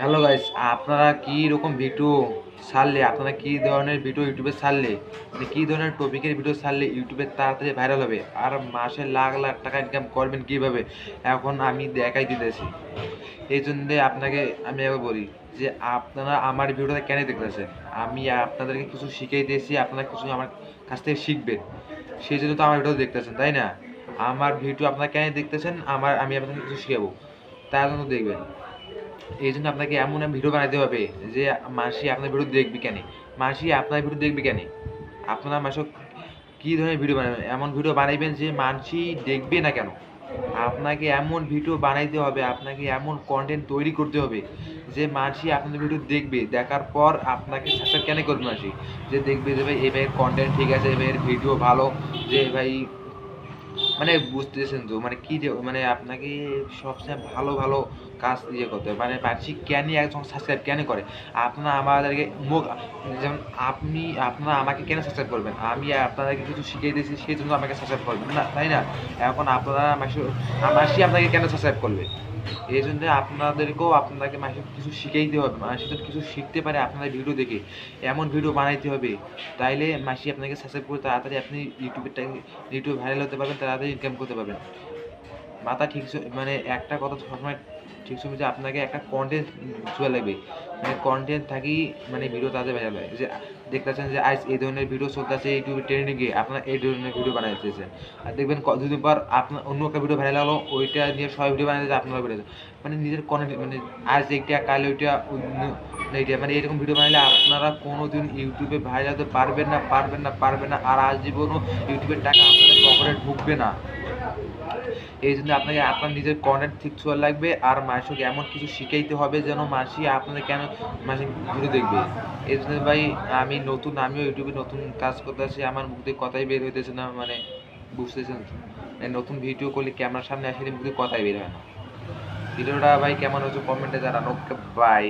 Hello guys আপনারা কি রকম ভিডিও ছাড়লে, আপনারা কি ধরনের ভিডিও ইউটিউবে ছাড়লে মানে কি ধরনের টপিকের ভিডিও ছাড়লে ইউটিউবে তাড়াতাড়ি ভাইরাল হবে, আর মাসে লাখ লাখ টাকা ইনকাম করবেন কীভাবে, এখন আমি দেখাই দিতেছি। এই জন্যে আপনাকে আমি একবার বলি যে, আপনারা আমার ভিডিওটা কেন দেখতেছেন? আমি আপনাদেরকে কিছু শিখিয়ে দিয়েছি, আপনারা কিছু আমার কাছ থেকে শিখবেন। সেই জন্য তো আমার ভিডিও দেখতেছেন, তাই না? আমার ভিডিও আপনারা কেন দেখতেছেন? আমার, আমি আপনাকে কিছু শিখাবো। তার জন্য দেখবেন। এই জন্য আপনাকে এমন ভিডিও বানাতে হবে যে মাসি আপনার ভিডিও দেখবি কেন? মাসি আপনার ভিডিও দেখবি কেন? আপনারা মাসে কী ধরনের ভিডিও বানাবেন? এমন ভিডিও বানাইবেন যে মানসি দেখবে না কেন? আপনাকে এমন ভিডিও বানাইতে হবে, আপনাকে এমন কন্টেন্ট তৈরি করতে হবে যে মানসি আপনার ভিডিও দেখবে। দেখার পর আপনাকে সাবস্ক্রাইব কেন করবে মানসি যে দেখবে যে ভাই, এই ভাইয়ের কন্টেন্ট ঠিক আছে, এই ভাইয়ের ভিডিও ভালো, যে ভাই মানে বুঝতেছেন তো মানে কি যে মানে আপনাকে সবচেয়ে ভালো ভালো কাজ ইয়ে করতে হবে। মানে পার্সি কেন একজন সাবস্ক্রাইব কেন করে। আপনারা আমাদেরকে মুখ, যেমন আপনি, আপনারা আমাকে কেন সাবস্ক্রাইব করবেন? আমি আপনাদেরকে কিছু শিখিয়ে দিয়েছি, সেই জন্য আমাকে সাবস্ক্রাইব করবেন না, তাই না? এখন আপনারা আমার মাসি আপনাকে কেন সাবস্ক্রাইব করবে এই জন্য আপনাদেরকেও আপনাকে মানুষের কিছু শিখাইতে হবে মানুষের কিছু শিখতে পারে আপনাদের ভিডিও দেখে, এমন ভিডিও বানাইতে হবে, তাইলে মাসি আপনাকে সাবস্ক্রাইব করে তাড়াতাড়ি আপনি ইউটিউবেরটাকে ইউটিউব ভাইরাল হতে পারবেন, তাড়াতাড়ি ইনকাম করতে পারবেন। মাথা ঠিক মানে একটা কথা সবসময় ঠিক সময় যে আপনাকে একটা কন্টেন্ট চলে লাগবে। মানে কন্টেন্ট থাকি মানে ভিডিও তাদের ভাইরাল হয় যে দেখতেছেন যে আজ এই ধরনের ভিডিও চলতেছে ইউটিউবে গিয়ে আপনার এই ধরনের ভিডিও বানাইতেছেন আর দেখবেন দুদিন পর আপনার অন্য একটা ভিডিও ভাইরাল হলো, ওইটা নিয়ে সবাই ভিডিও বানাইতে আপনারা বেড়ে মানে নিজের কন্টেন্ট মানে আজ এইটা, কাল ওইটা এইটা মানে এরকম ভিডিও বানাইলে আপনারা কোনো দিন ইউটিউবে ভাইরাল হতে পারবেন না পারবেন না পারবেন না। আর আজ আজীবনও ইউটিউবের টাকা আপনাদের পকেটে ঢুকবে না। এই জন্য আপনাকে আপনার নিজের কর্নার ঠিক ছোঁয়া লাগবে আর মাসিকে এমন কিছু শিখাইতে হবে যেন মাসি আপনাদের কেন মাসি ভিডিও দেখবে। এই জন্য ভাই, আমি নতুন, আমিও ইউটিউবে নতুন কাজ করতে আসি, আমার মুখ দিয়ে কথাই বের হইতেছে না মানে বুঝতেছেন? মানে নতুন ভিডিও করলে ক্যামেরার সামনে আসলে মুখ দিয়ে কথাই বের হয় না। ভিডিওটা ভাই কেমন হচ্ছে কমেন্টে জানানো ওকে বাই